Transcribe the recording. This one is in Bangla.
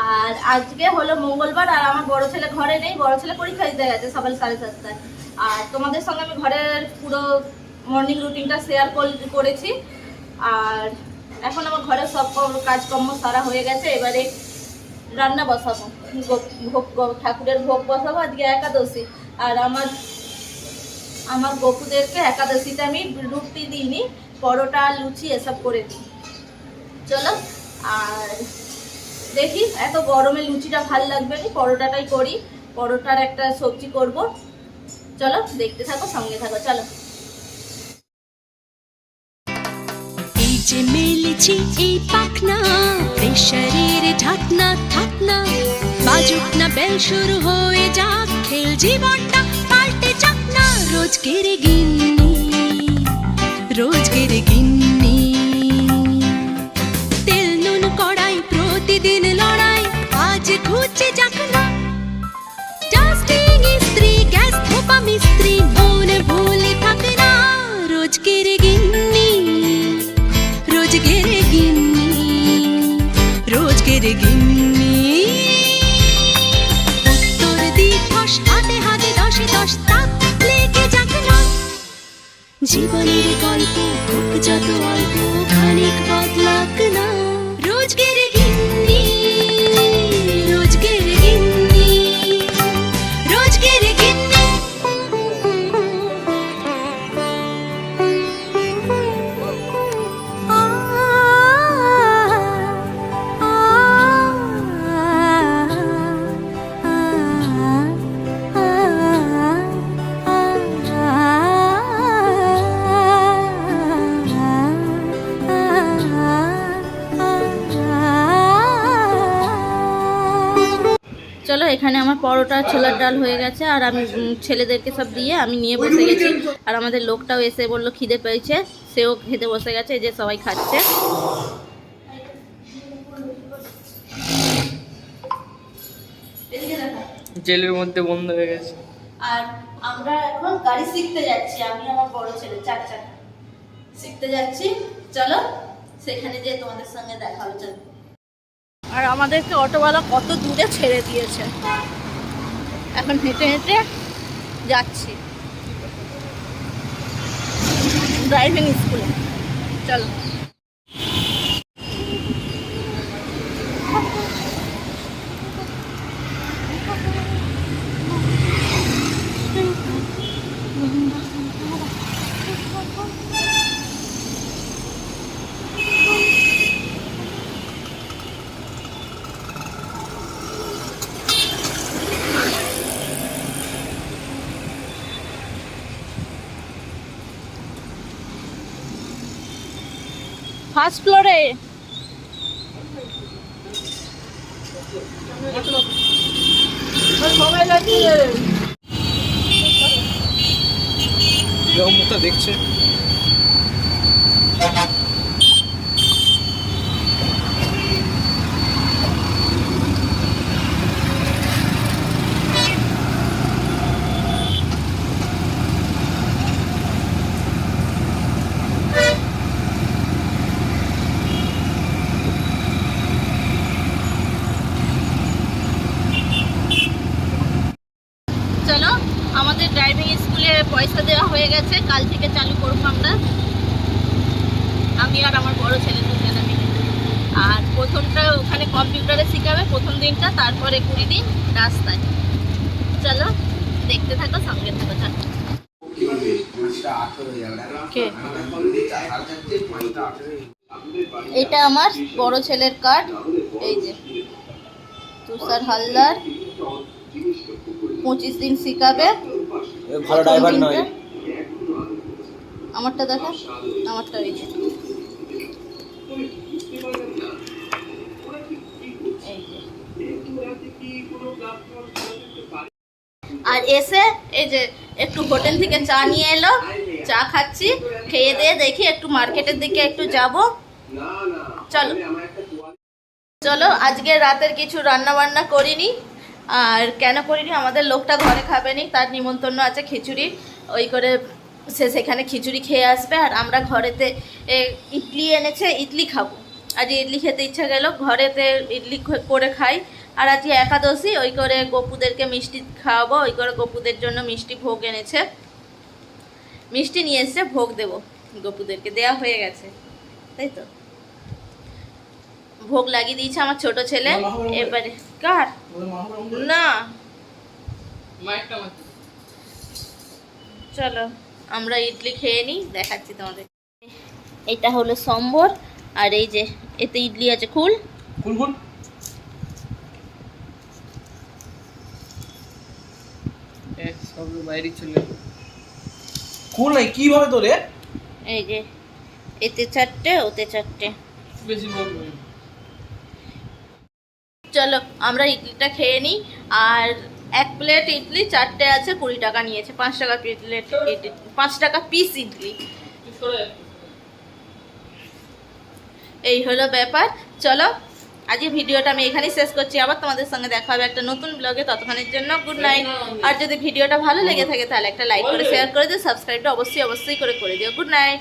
আর আজকে হলো মঙ্গলবার, আর আমার বড় ছেলে ঘরে নেই। বড় ছেলে পরীক্ষা দিতে গেছে সকাল সাড়ে সাতটায়। আর তোমাদের সঙ্গে আমি ঘরের পুরো মর্নিং রুটিনটা শেয়ার করেছি। আর এখন আমার ঘরের সব কাজকর্ম সারা হয়ে গেছে, এবারে রান্না বসাবো। ভোগ ঠাকুরের ভোগ বসাবো, আজকে একাদশী। আর আমার আমার গপুদেরকে একাদশীতে আমি রুটি দিইনি, পরোটা, লুচি, এসব করে দিই। চলো, আর দেখি, এত গরমে লুচিটা ভালো লাগবে না, পরোটাটাই করি, পরোটার একটা সবজি করব। চলো, দেখতে থাকো, সঙ্গে থাকো, চলো। যে মেলেছি এই পাখনা প্রেশারের ঢাকনা থাকনা। বাজুক না বেল শুরু হয়ে যাক, খেল জীবনটা পাল্টে যাক না। রোজ রোজকের গিন্নি, রোজ রোজকের গিন্নি। তেল নুন কড়াই, প্রতিদিন লড়াই, আজ ঘুচে যাক জীবনের গল্প হোক যত অল্প খানিক বদলাক না। চলো এখানে আমার পরোটা ছোলার ডাল হয়ে গেছে আর আমি ছেলেদেরকে সব দিয়ে আমি নিয়ে বসে গেছি। আর আমাদের লোকটাও এসে বলল খিদে পেয়েছে সেও খেতে বসে গেছে যে সবাই খাচ্ছে। জেলের মধ্যে বন্ধ হয়ে গেছে। আর আমরা এখন গাড়ি শিখতে যাচ্ছি আমি আমার বড় ছেলে চার চাকা শিখতে যাচ্ছি চলো সেখানে যে তোমাদের সঙ্গে দেখা হবে চলো আর আমাদেরকে অটোওয়ালা কত দূরে ছেড়ে দিয়েছে। এখন হেঁটে হেঁটে যাচ্ছি। ড্রাইভিং স্কুলে চলো। ফার্স্ট ফ্লোরে দেখছে চলো আমাদের ড্রাইভিং স্কুলে পয়সা দেওয়া হয়ে গেছে কাল থেকে চালু করব আমরা। আমি আর আমার বড় ছেলে দুজনে মিলে। আর প্রথমটা ওখানে কম্পিউটারে শেখাবে প্রথম দিনটা তারপরে কুড়ি দিন রাস্তায়। চলো দেখতে থাকো সঙ্গে থাকো চলো। এটা আমার বড় ছেলের কার্ড এই যে। তুষার হালদার। পঁচিশ দিন শিখাবে। ভালো ড্রাইভার নয়। আমারটা দেখা আমারটা যে। আর এসে এই যে একটু হোটেল থেকে চা নিয়ে এলো, চা খাচ্ছি, খেয়ে দিয়ে দেখি একটু মার্কেটের দিকে একটু যাব। চলো। চলো, আজকে রাতের কিছু রান্না বান্না করিনি। আর কেন করিনি? আমাদের লোকটা ঘরে খাবেনি তার নিমন্ত্রণ আছে খিচুড়ি, ওই করে সে সেখানে খিচুড়ি খেয়ে আসবে আর আমরা ঘরেতে এ, ইডলি এনেছে ইডলি খাব। আজ ইডলি খেতে ইচ্ছা গেল ঘরেতে ইডলি করে খাই। আর আজকে একাদশী ওই করে গপুদেরকে মিষ্টি খাওয়াবো ওই করে গপুদের জন্য মিষ্টি ভোগ এনেছে। মিষ্টি নিয়ে এসছে ভোগ দেবো। গপুদেরকে দেয়া হয়ে গেছে তাই তো? ভোগ লাগিয়ে দিয়েছে আমার ছোট ছেলে। এবারে কার? না। চলো। আমরা ইডলি খেয়ে নিই দেখাচ্ছি তোমাদের। এটা হলো সম্বর আর এই যে এতে ইডলি আছে খুল খুল খুল নাই কীভাবে এই যে এতে চারটে ওতে চারটে। বেশি চলো আমরা ইডলিটা খেয়ে নিই আর এক প্লেট ইডলি, চারটে আছে, কুড়ি টাকা নিয়েছে, পাঁচ টাকা প্লেট ইডলি, পাঁচ টাকা পিস ইডলি। এই হলো ব্যাপার। চলো, আজকে ভিডিওটা আমি এখানেই শেষ করছি। আবার তোমাদের সঙ্গে দেখা হবে একটা নতুন ব্লগে ততক্ষণের জন্য গুড নাইট আর যদি ভিডিওটা ভালো লেগে থাকে, তাহলে একটা লাইক করে শেয়ার করে দিও। সাবস্ক্রাইবটা অবশ্যই অবশ্যই করে করে দিও। Good night